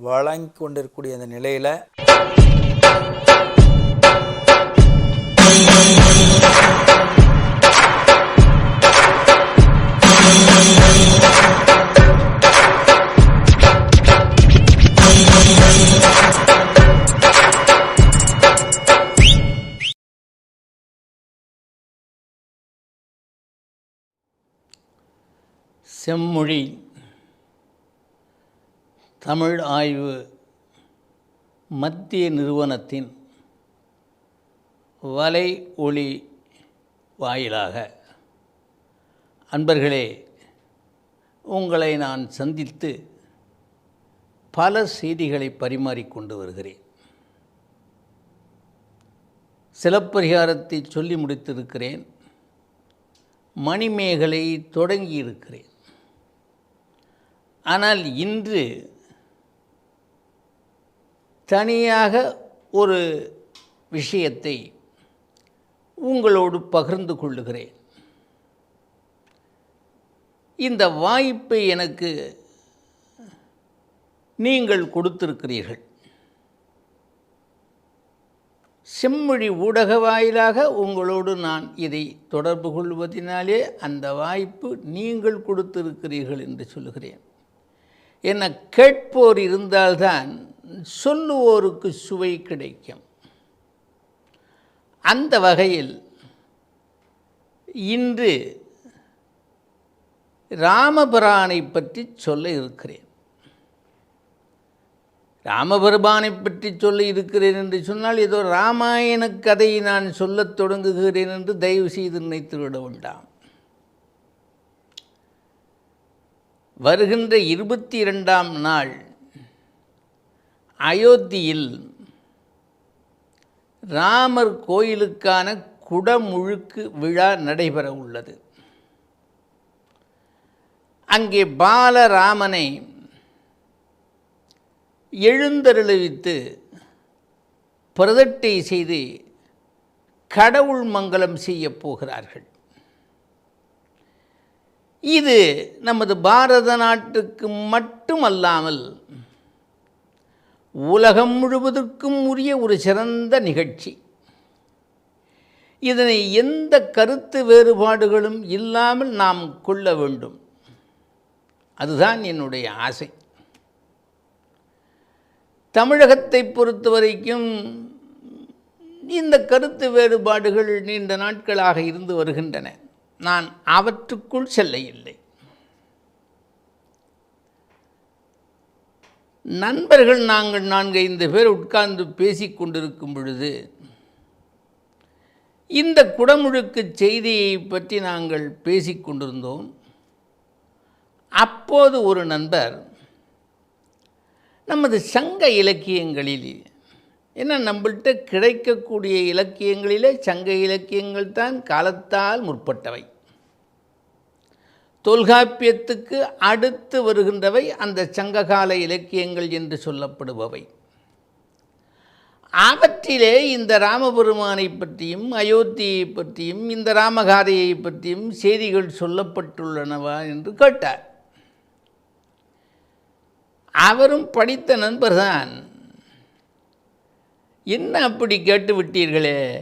வழங்கி கொண்டிருக்கக்கூடிய அந்த நிலையில் செம்மொழி தமிழ் ஆய்வு மத்திய நிறுவனத்தின் வலை ஒளி வாயிலாக. அன்பர்களே உங்களை நான் சந்தித்து பல செய்திகளை பரிமாறிக்கொண்டு வருகிறேன். சிலப்பரிகாரத்தை சொல்லி முடித்திருக்கிறேன். மணிமேகலை தொடங்கியிருக்கிறேன். ஆனால் இன்று தனியாக ஒரு விஷயத்தை உங்களோடு பகிர்ந்து கொள்ளுகிறேன். இந்த வாய்ப்பை எனக்கு நீங்கள் கொடுத்திருக்கிறீர்கள். செம்மொழி ஊடக வாயிலாக உங்களோடு நான் இதை தொடர்பு கொள்வதினாலே அந்த வாய்ப்பு நீங்கள் கொடுத்திருக்கிறீர்கள் என்று சொல்லுகிறேன். என கேட்போர் இருந்தால்தான் சொல்லுவோருக்கு சுவை கிடைக்கும். அந்த வகையில் இன்று ராமபிரானை பற்றி சொல்ல இருக்கிறேன். ராமபெருமானை பற்றி சொல்ல இருக்கிறேன் என்று சொன்னால் ஏதோ ராமாயண கதையை நான் சொல்லத் தொடங்குகிறேன் என்று தயவு செய்து நினைத்து விட வேண்டாம். வருகின்ற இருபத்தி இரண்டாம் நாள் அயோத்தியில் ராமர் கோயிலுக்கான குடமுழுக்கு விழா நடைபெற உள்ளது. அங்கே பாலராமனை எழுந்தருளவித்து பிரதட்டை செய்து கடவுள் மங்கலம் செய்யப் போகிறார்கள். இது நமது பாரத நாட்டுக்கு மட்டுமல்லாமல் உலகம் முழுவதற்கும் உரிய ஒரு சிறந்த நிகழ்ச்சி. இதனை எந்த கருத்து வேறுபாடுகளும் இல்லாமல் நாம் கொள்ள வேண்டும். அதுதான் என்னுடைய ஆசை. தமிழகத்தை பொறுத்த வரைக்கும் இந்த கருத்து வேறுபாடுகள் நீண்ட நாட்களாக இருந்து வருகின்றன. நான் அவற்றுக்குள் செல்ல இல்லை. நண்பர்கள் நாங்கள் நான்கு ஐந்து பேர் உட்கார்ந்து பேசிக் கொண்டிருக்கும் பொழுது இந்த குடமுழுக்கு செய்தியை பற்றி நாங்கள் பேசி கொண்டிருந்தோம். அப்போது ஒரு நண்பர் நமது சங்க இலக்கியங்களில் என்ன நம்மள்கிட்ட கிடைக்கக்கூடிய இலக்கியங்களிலே சங்க இலக்கியங்கள் தான் காலத்தால் முற்பட்டவை. தொல்காப்பியத்துக்கு அடுத்து வருகின்றவை அந்த சங்ககால இலக்கியங்கள் என்று சொல்லப்படுபவை. அவற்றிலே இந்த ராமபெருமானை பற்றியும் அயோத்தியை பற்றியும் இந்த ராமகாதையை பற்றியும் செய்திகள் சொல்லப்பட்டுள்ளனவா என்று கேட்டார். அவரும் படித்த நண்பர்தான். என்ன அப்படி கேட்டு விட்டீர்களே?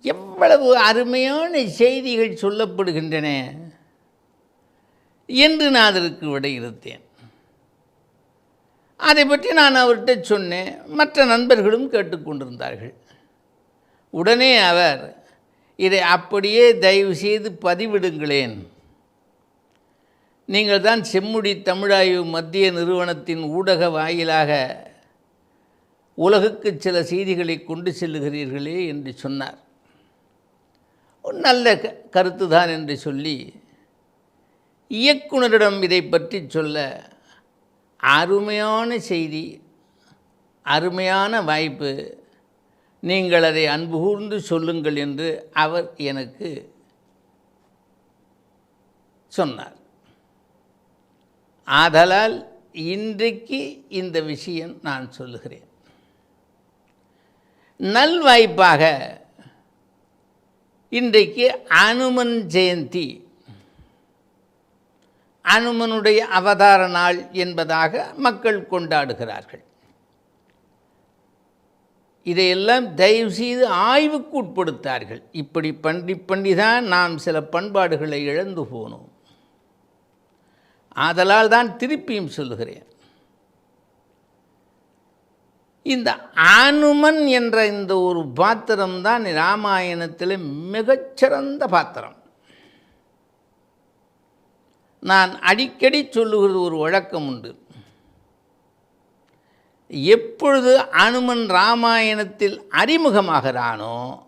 எவ்வளவு அருமையான செய்திகள் சொல்லப்படுகின்றன. என்று நான் அதற்கு விடையிறுத்தேன் அதை பற்றி நான் அவர்கிட்ட சொன்னேன். மற்ற நண்பர்களும் கேட்டுக்கொண்டிருந்தார்கள் உடனே அவர் இதை அப்படியே தயவு செய்து பதிவிடுங்களேன். நீங்கள் தான் செம்முடி தமிழாய்வு மத்திய நிறுவனத்தின் ஊடக வாயிலாக உலகுக்கு சில செய்திகளை கொண்டு செல்லுகிறீர்களே என்று சொன்னார். நல்ல க கருத்து தான் என்று சொல்லி இயக்குனரிடம் இதை பற்றி சொல்ல அருமையான செய்தி அருமையான வாய்ப்பு. நீங்கள் அதை அன்புகூர்ந்து சொல்லுங்கள் என்று அவர் எனக்கு சொன்னார். ஆதலால் இன்றைக்கு இந்த விஷயம் நான் சொல்லுகிறேன். நல்வாய்ப்பாக இன்றைக்கு அனுமன் ஜெயந்தி அனுமனுடைய அவதார நாள் என்பதாக மக்கள் கொண்டாடுகிறார்கள். இதையெல்லாம் தயவு செய்து ஆய்வுக்கு உட்படுத்தார்கள். இப்படி பண்ணி பண்ணி தான் நாம் சில பண்பாடுகளை இழந்து போனோம். ஆதலால் தான் திருப்பியும் சொல்லுகிறேன். இந்த அனுமன் என்ற இந்த ஒரு பாத்திரம் தான் ராமாயணத்தில் மிகச்சிறந்த பாத்திரம். நான் அடிக்கடி சொல்லுகிறது ஒரு வழக்கம் உண்டு. எப்பொழுது அனுமன் ராமாயணத்தில் அறிமுகமாகிறானோ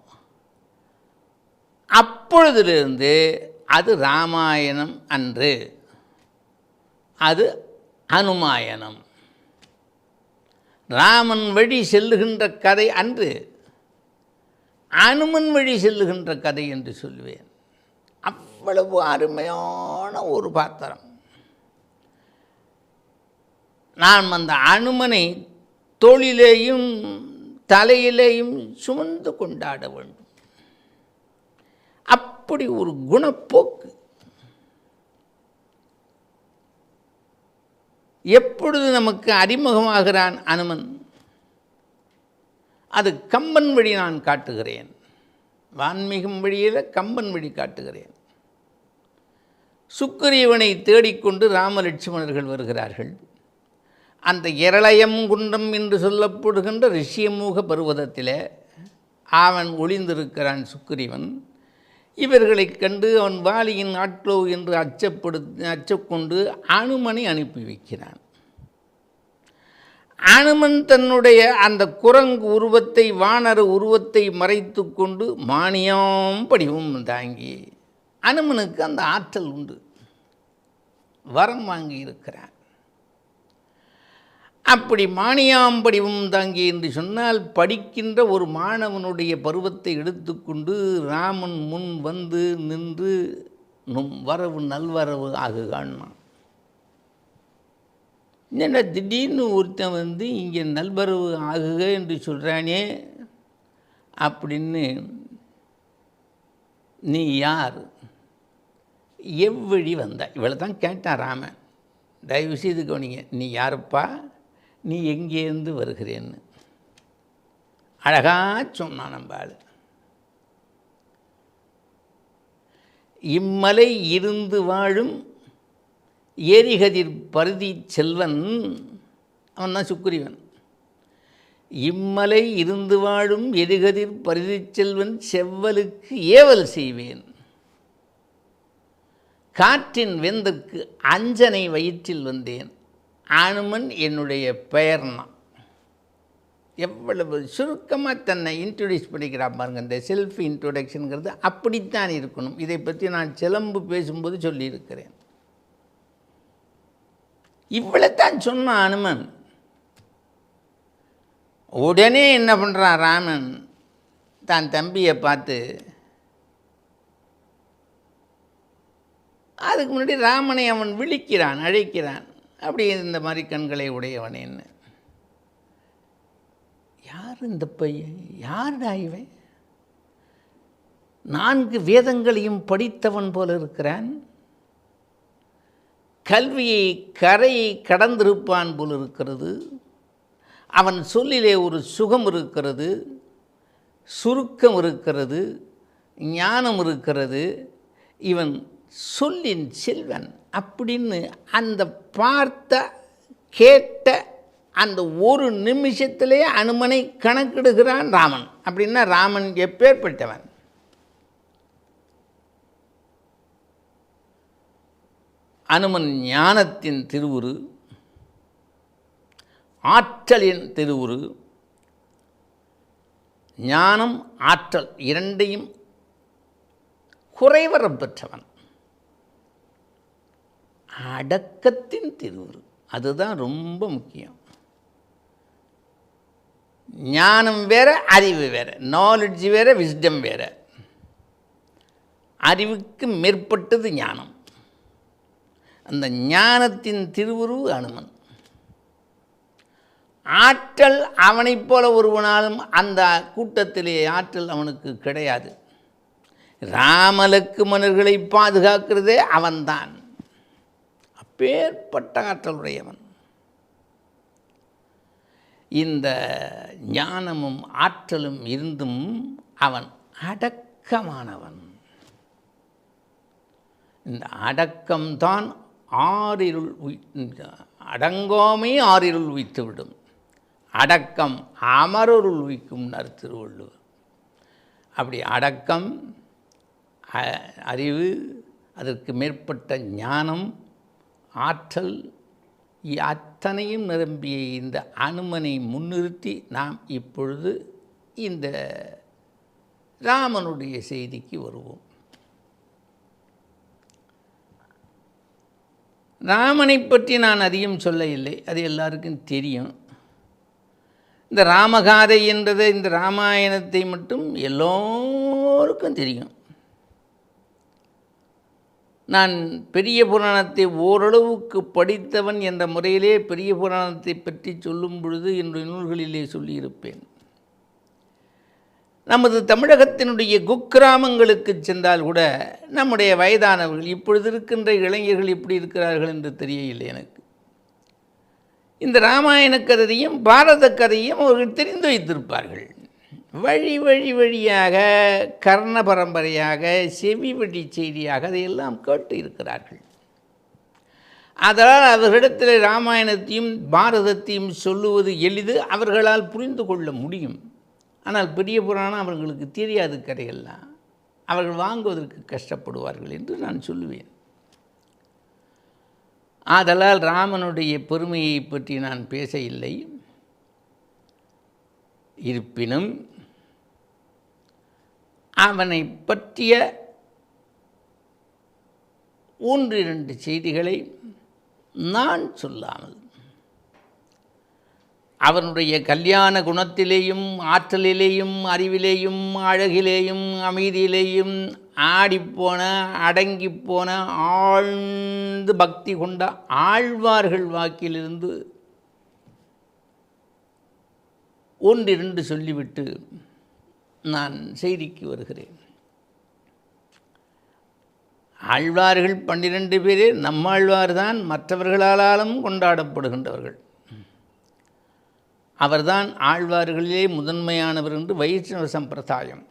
அப்பொழுதிலிருந்து அது ராமாயணம் அன்று. அது அனுமாயணம். ராமன் வழி செல்லுகின்ற கதை அன்று. அனுமன் வழி செல்லுகின்ற கதை என்று சொல்லுவேன் அவ்வளவு அருமையான ஒரு பாத்திரம். நாம் அந்த அனுமனை தோளிலேயும் தலையிலேயும் சுமந்து கொண்டாட வேண்டும். அப்படி ஒரு குணப்போக்கு. எப்பொழுது நமக்கு அறிமுகமாகிறான் அனுமன்? அது கம்பன் வழி நான் காட்டுகிறேன். வான்மீகம் வழியில் கம்பன் வழி காட்டுகிறேன். சுக்கிரீவனை தேடிக்கொண்டு ராமலட்சுமணர்கள் வருகிறார்கள். அந்த இரளயம் குண்டம் என்று சொல்லப்படுகின்ற ரிஷியமூக பருவதத்தில் அவன் ஒளிந்திருக்கிறான் சுக்கிரீவன். இவர்களைக் கண்டு அவன் வாலியின் ஆட்லோ என்று அச்சப்படு அச்சக்கொண்டு அனுமனை அனுப்பி வைக்கிறான். அனுமன் தன்னுடைய அந்த குரங்கு உருவத்தை வானர உருவத்தை மறைத்து கொண்டு மானியம் படிவும் தாங்கி அனுமனுக்கு அந்த ஆற்றல் உண்டு. வரம் வாங்கி இருக்கிறார். அப்படி மானியாம்படிவும் தாங்கி என்று சொன்னால் படிக்கின்ற ஒரு மாணவனுடைய பருவத்தை எடுத்துக்கொண்டு ராமன் முன் வந்து நின்று நும் வரவு நல்வரவு ஆகுகான்னான் என்ன திடீர்னு ஒருத்தன் வந்து இங்கே நல்வரவு ஆகுக என்று சொல்கிறானே அப்படின்னு நீ யார்? எவ்வழி வந்தாய்? இவளை தான் கேட்டான் ராமன். தயவு செய்து கவனிங்க நீ யாருப்பா? நீ எங்கேருந்து வருகிறேன்னு. அழகாக சொன்னான் நம்ம ஆள். இம்மலை இருந்து வாழும் ஏரிகதிர் பருதி செல்வன் அவன் தான் சுக்கிரீவன். இம்மலை இருந்து வாழும் எரிகதிர் பருதி செல்வன் செவ்வலுக்கு ஏவல் செய்வேன். காற்றின் வெந்தற்கு அஞ்சனை வயிற்றில் வந்தேன். அனுமன் என்னுடைய பெயர்னா. எவ்வளவு சுருக்கமாக தன்னை இன்ட்ரடியூஸ் பண்ணிக்கிறா பாருங்க. இந்த செல்ஃப் இன்ட்ரொடக்ஷனுங்கிறது அப்படித்தான் இருக்கணும். இதை பற்றி நான் சிலம்பு பேசும்போது சொல்லியிருக்கிறேன். இவ்வளோத்தான் சொன்னான் அனுமன் உடனே என்ன பண்ணுறான் ராமன்? தான் தம்பியை பார்த்து அதுக்கு முன்னாடி ராமனை அவன் விழிக்கிறான் அழைக்கிறான். அப்படி இந்த மாதிரி கண்களை உடையவனேன்னு யார் இந்த பையன்? யாருடா இவன்? நான்கு வேதங்களையும் படித்தவன் போல இருக்கிறான். கல்வியை கரையை கடந்திருப்பான் போல் இருக்கிறது. அவன் சொல்லிலே ஒரு சுகம் இருக்கிறது சுருக்கம் இருக்கிறது ஞானம் இருக்கிறது. இவன் சொல்லின் செல்வன் அப்படின்னு அந்த பார்த்த கேட்ட அந்த ஒரு நிமிஷத்திலே அனுமனை கணக்கிடுகிறான் ராமன். அப்படின்னா ராமன் எப்பேற்பட்டவன்? அனுமன் ஞானத்தின் திருவுரு ஆற்றலின் திருவுரு ஞானம் ஆற்றல் இரண்டையும் குறைவரம் பெற்றவன். அடக்கத்தின் திருவுரு. அதுதான் ரொம்ப முக்கியம். ஞானம் வேற அறிவு வேற நாலெட்ஜ் வேற விஸ்டம் வேற. அறிவுக்கு மேற்பட்டது ஞானம். அந்த ஞானத்தின் திருவுரு அனுமன். ஆற்றல் அவனைப் போல ஒருவனாலும் அந்த கூட்டத்திலே ஆற்றல் அவனுக்கு கிடையாது. ராமலக்குமணர்களை பாதுகாக்கிறதே அவன்தான். அப்பேற்பட்ட ஆற்றலுடையவன் இந்த ஞானமும் ஆற்றலும் இருந்தும் அவன் அடக்கமானவன். இந்த அடக்கம்தான் ஆறிருள் அடங்கோமே ஆறிருள் உய்த்துவிடும். அடக்கம் அமரருள் உய்க்கும்னார் திருவள்ளுவர் அப்படி அடக்கம் அ- அறிவு அதற்கு மேற்பட்ட ஞானம் ஆற்றல் அத்தனையும் நிரம்பிய இந்த அனுமனை முன்னிறுத்தி நாம் இப்பொழுது இந்த ராமனுடைய செய்திக்கு வருவோம். ராமனை பற்றி நான் அதிகம் சொல்ல இல்லை அது எல்லாருக்கும் தெரியும். இந்த ராமகாதை என்றதை இந்த ராமாயணத்தை மட்டும் எல்லோருக்கும் தெரியும். நான் பெரிய புராணத்தை ஓரளவுக்கு படித்தவன் என்ற முறையிலே பெரிய புராணத்தை பற்றி சொல்லும் பொழுது என்னுடைய நூல்களிலே சொல்லியிருப்பேன். நமது தமிழகத்தினுடைய குக்கிராமங்களுக்கு சென்றால் கூட நம்முடைய வயதானவர்கள் இப்பொழுது இருக்கின்ற இளைஞர்கள் எப்படி இருக்கிறார்கள் என்று தெரியவில்லை எனக்கு. இந்த ராமாயண கதையும் பாரத கதையும் அவர்கள் தெரிந்து வைத்திருப்பார்கள். வழி வழி வழியாக கர்ண பரம்பரையாக செவி வழி செய்தியாக அதையெல்லாம் கேட்டு இருக்கிறார்கள். அதனால் அவர்களிடத்தில் ராமாயணத்தையும் பாரதத்தையும் சொல்லுவது எளிது அவர்களால் புரிந்து கொள்ள முடியும். ஆனால் பெரிய புராணம் அவர்களுக்கு தெரியாது கதையெல்லாம். அவர்கள் வாங்குவதற்கு கஷ்டப்படுவார்கள் என்று நான் சொல்லுவேன். ஆதலால் ராமனுடைய பெருமையை பற்றி நான் பேச இல்லை இருப்பினும் அவனை பற்றிய ஒன்றிரண்டு செய்திகளை நான் சொல்லாமல் அவனுடைய கல்யாண குணத்திலேயும் ஆற்றலிலேயும் அறிவிலேயும் அழகிலேயும் அமைதியிலேயும் ஆடிப்போன அடங்கிப்போன ஆழ்ந்து பக்தி கொண்ட ஆழ்வார்கள் வாக்கிலிருந்து ஒன்றிரண்டு சொல்லிவிட்டு நான் செய்திக்கு வருகிறேன். ஆழ்வார்கள் பன்னிரண்டு பேரே நம்மாழ்வார் தான் மற்றவர்களாலும் கொண்டாடப்படுகின்றவர்கள். அவர்தான் ஆழ்வார்களிலே முதன்மையானவர் என்று வைஷ்ணவ சம்பிரதாயம்.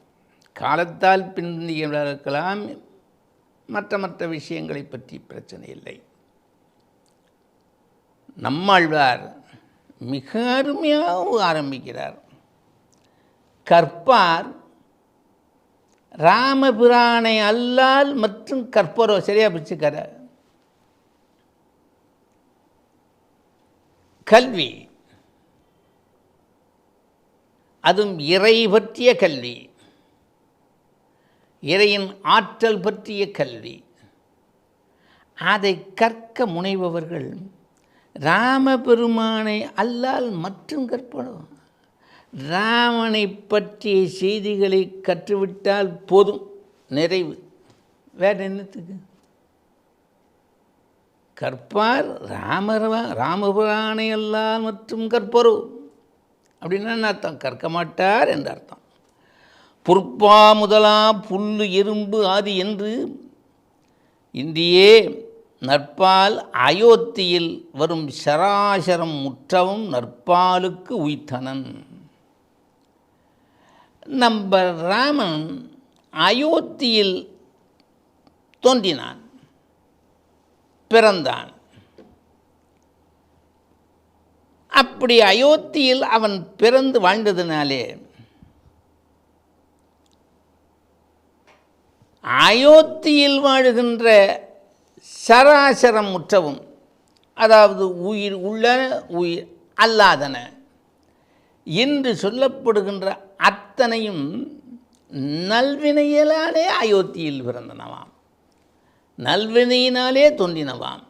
காலத்தால் பிந்தியவர்களாம் மற்ற மற்ற விஷயங்களை பற்றி பிரச்சனை இல்லை. நம்மாழ்வார் மிக அருமையாக ஆரம்பிக்கிறார். கற்பார் ராமபிரானை அல்லால் மற்றும் கற்பரோ சரியா பிடிச்சுக்கார கல்வி. அதுவும் இறை பற்றிய கல்வி. இறையின் ஆற்றல் பற்றிய கல்வி. அதை கற்க முனைபவர்கள் ராமபெருமானை அல்லால் மற்றும் கற்பனும் ராமனை பற்றிய செய்திகளை கற்றுவிட்டால் போதும். நிறைவு. வேற என்னத்துக்கு? கற்பார் ராமரவா ராமபுராணை அல்லால் மற்றும் கற்பரு. அப்படின்னா என்ன அர்த்தம்? கற்க மாட்டார் என்ற அர்த்தம். புற்பா முதலா புல்லு எறும்பு ஆதி என்று இந்தியே நற்பால் அயோத்தியில் வரும் சராசரம் முற்றவும் நற்பாலுக்கு உய்த்தனன். நம்ம ராமன் அயோத்தியில் தோன்றினான் பிறந்தான். அப்படி அயோத்தியில் அவன் பிறந்து வாழ்ந்ததினாலே அயோத்தியில் வாழுகின்ற சராசரம் முற்றவும் அதாவது உயிர் உள்ள உயிர் அல்லாதன என்று சொல்லப்படுகின்ற அத்தனையும் நல்வினையிலாலே அயோத்தியில் பிறந்தனவாம். நல்வினையினாலே தோன்றினவாம்.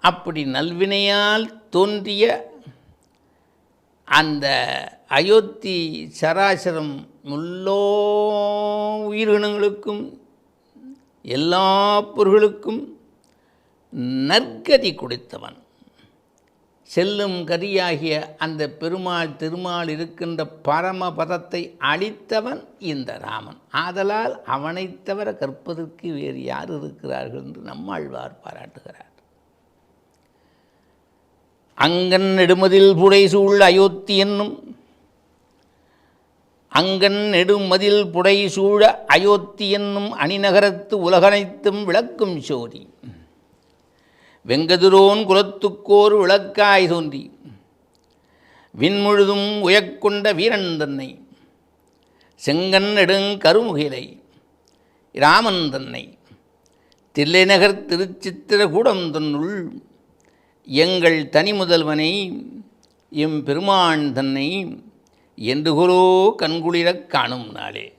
அப்படி நல்வினையால் தோன்றிய அந்த அயோத்தி சராசரம் முல்லோ உயிரினங்களுக்கும் எல்லா பொருள்களுக்கும் நற்கதி கொடுத்தவன். செல்லும் கதியாகிய அந்த பெருமாள் திருமால் இருக்கின்ற பரமபதத்தை அளித்தவன் இந்த ராமன். ஆதலால் அவனைத் தவிர கற்பதற்கு வேறு யார் இருக்கிறார்கள் என்று நம்மாழ்வார் பாராட்டுகிறார். அங்கன் நெடுமதில் புடைசூழ் அயோத்தி என்னும் அங்கன் நெடுமதில் புடைசூழ அயோத்தி என்னும் அணிநகரத்து உலகனைத்தும் விளக்கும் சோதி. வெங்கதிரோன் குலத்துக்கோர் விளக்காய் தோன்றி விண்முழுதும் உயக்கொண்ட வீரன் தன்னை செங்கன் நெடுங் கருமுகிலை ராமன் தன்னை தில்லைநகர் திருச்சித்திரகூடம் தன்னுள் எங்கள் தனி முதல்வனை எம் பெருமான் தன்னை என்றுகுலோ கண்குளிரக் காணும் நாளே.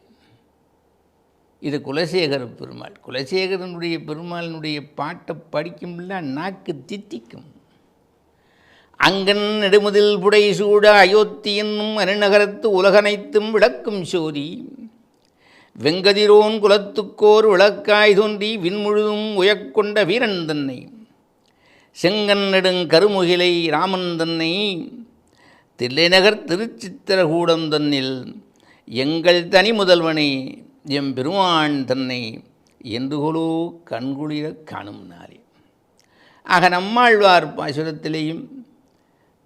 இது குலசேகர பெருமாள். குலசேகரனுடைய பெருமாளினுடைய பாட்டை படிக்கும்ல நாக்கு தித்திக்கும். அங்கன் நெடுமுதில் புடை சூட அயோத்தி என்னும் அருநகரத்து உலகனைத்தும் விளக்கும் சோதி. வெங்கதிரோன் குலத்துக்கோர் விளக்காய் தோன்றி விண்முழுதும் உயக்கொண்ட வீரன் தன்னை. செங்கன் நெடுங் கருமுகிலை ராமன் தன்னை. தில்லைநகர் திருச்சித்திரகூடம் தன்னில் எங்கள் தனி முதல்வனை எம் பெருமான் தன்னை என்றுகொலோ கண்குளிர காணும் நாளே. ஆக நம்மாழ்வார் பாசுரத்திலேயும்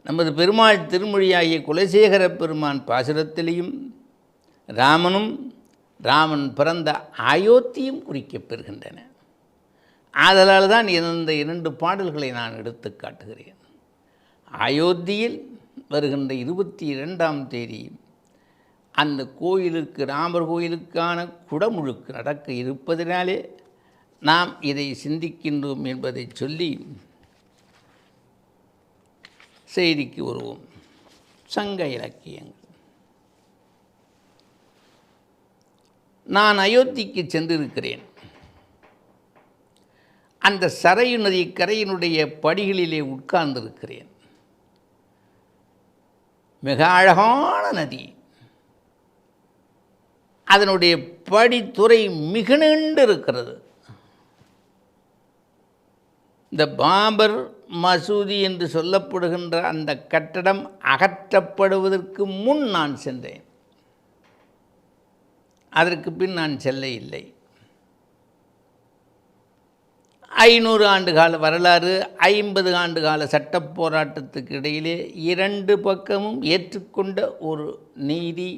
நமது பெருமாள் திருமொழியாகிய குலசேகர பெருமான் பாசுரத்திலேயும் ராமனும் ராமன் பிறந்த அயோத்தியும் குறிக்கப் பெறுகின்றன. ஆதலால் தான் இந்த இரண்டு பாடல்களை நான் எடுத்து காட்டுகிறேன். அயோத்தியில் வருகின்ற இருபத்தி இரண்டாம் தேதி அந்த கோயிலுக்கு ராமர் கோயிலுக்கான குடமுழுக்கு நடக்க இருப்பதினாலே நாம் இதை சிந்திக்கின்றோம் என்பதை சொல்லி செய்திக்கு வருவோம். சங்க இலக்கியங்கள். நான் அயோத்திக்கு சென்றிருக்கிறேன். அந்த சரையு நதி கரையினுடைய படிகளிலே உட்கார்ந்திருக்கிறேன். மிக அழகான நதி. அதனுடைய படித்துறை மிக நீண்டு இருக்கிறது இந்த பாபர் மசூதி என்று சொல்லப்படுகின்ற அந்த கட்டடம் அகற்றப்படுவதற்கு முன் நான் சென்றேன். அதற்கு பின் நான் செல்ல இல்லை. ஐநூறு ஆண்டு கால வரலாறு ஐம்பது ஆண்டு கால சட்ட போராட்டத்துக்கு இடையிலே இரண்டு பக்கமும் ஏற்றுக்கொண்ட ஒரு நீதி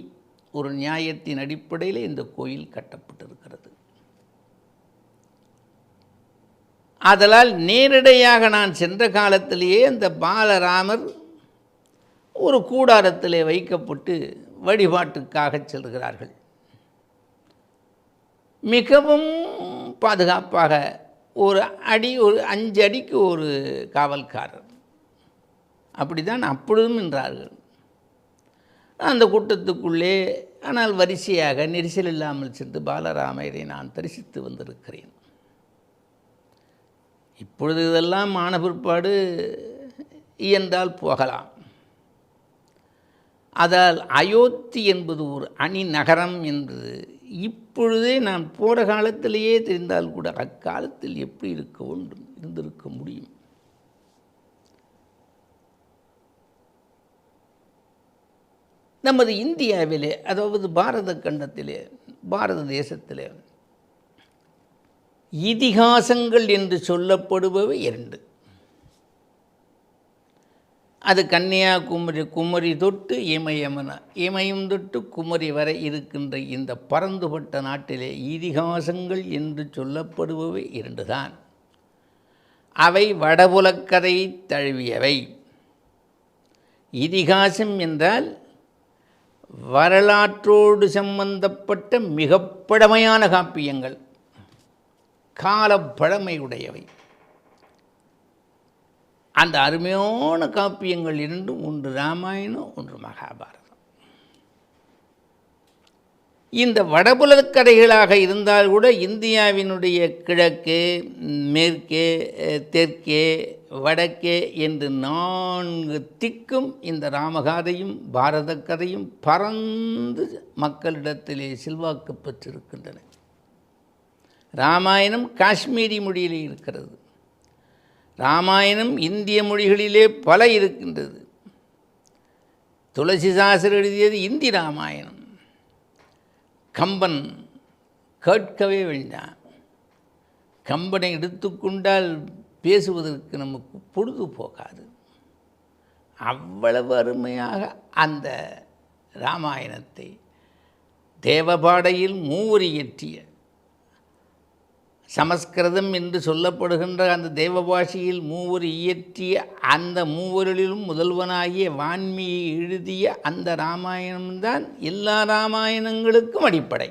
ஒரு நியாயத்தின் அடிப்படையில் இந்த கோயில் கட்டப்பட்டிருக்கிறது. ஆதலால் நேரடியாக நான் சென்ற காலத்திலேயே அந்த பாலராமர் ஒரு கூடாரத்திலே வைக்கப்பட்டு வழிபாட்டுக்காக செல்கிறார்கள். மிகவும் பாதுகாப்பாக ஒரு அடி ஒரு அஞ்சு அடிக்கு ஒரு காவல்காரர். அப்படி தான் அப்பொழுதும் நின்றார்கள். அந்த கூட்டத்துக்குள்ளே ஆனால் வரிசையாக நெரிசல் இல்லாமல் சென்று பாலராமரை நான் தரிசித்து வந்திருக்கிறேன். இப்பொழுது இதெல்லாம் ஆன பிற்பாடு இயன்றால் போகலாம். அதால் அயோத்தி என்பது ஒரு அணி நகரம் என்பது இப்பொழுதே நான் போகிற காலத்திலேயே தெரிந்தால் கூட அக்காலத்தில் எப்படி இருக்க வேண்டும் இருந்திருக்க முடியும்? நமது இந்தியாவிலே அதாவது பாரத கண்டத்திலே பாரத தேசத்திலே இதிகாசங்கள் என்று சொல்லப்படுபவை இரண்டு. அது கன்னியாகுமரி குமரி தொட்டு இமயமன இமயம் தொட்டு குமரி வரை இருக்கின்ற இந்த பரந்துபட்ட நாட்டிலே இதிகாசங்கள் என்று சொல்லப்படுபவை இரண்டுதான். அவை வடபுலக்கதை தழுவியவை. இதிகாசம் என்றால் வரலாற்றோடு சம்பந்தப்பட்ட மிக பழமையான காப்பியங்கள். காலப்பழமையுடையவை அந்த அருமையான காப்பியங்கள் இரண்டும் ஒன்று ராமாயணம் ஒன்று மகாபாரதம். இந்த வடபுலக்கரைகளாக இருந்தால் கூட இந்தியாவினுடைய கிழக்கு மேற்கே தெற்கே வடக்கே என்று நான்கு திக்கும் இந்த ராமகாதையும் பாரத கதையும் பறந்து மக்களிடத்திலே செல்வாக்கு பெற்றிருக்கின்றன. ராமாயணம் காஷ்மீரி மொழியிலே இருக்கிறது. ராமாயணம் இந்திய மொழிகளிலே பல இருக்கின்றது. துளசிதாசர் எழுதியது இந்தி ராமாயணம். கம்பன் கேட்கவே வேண்டாம். கம்பனை எடுத்துக்கொண்டால் பேசுவதற்கு நமக்கு பொழுது போகாது அவ்வளவு அருமையாக அந்த ராமாயணத்தை தேவபாடையில் மூவரி இயற்றிய சமஸ்கிருதம் என்று சொல்லப்படுகின்ற அந்த தேவ பாஷையில் மூவர் இயற்றிய அந்த மூவரிலும் முதல்வனாகிய வான்மியை எழுதிய அந்த ராமாயணம்தான் எல்லா ராமாயணங்களுக்கும் அடிப்படை.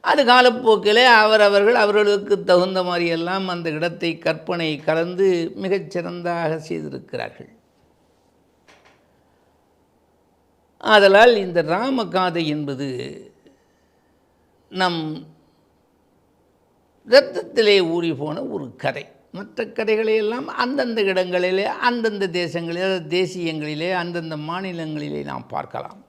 அது காலப்போக்கில் அவரவர்கள் அவர்களுக்கு தகுந்த மாதிரியெல்லாம் அந்த இடத்தை கற்பனை கலந்து மிகச்சிறந்தாக செய்திருக்கிறார்கள். ஆதலால் இந்த ராமகாதை என்பது நம் இரத்தத்திலே ஊறி போன ஒரு கதை. மற்ற கதைகளையெல்லாம் அந்தந்த இடங்களிலே அந்தந்த தேசங்களிலே தேசியங்களிலே அந்தந்த மாநிலங்களிலே நாம் பார்க்கலாம்.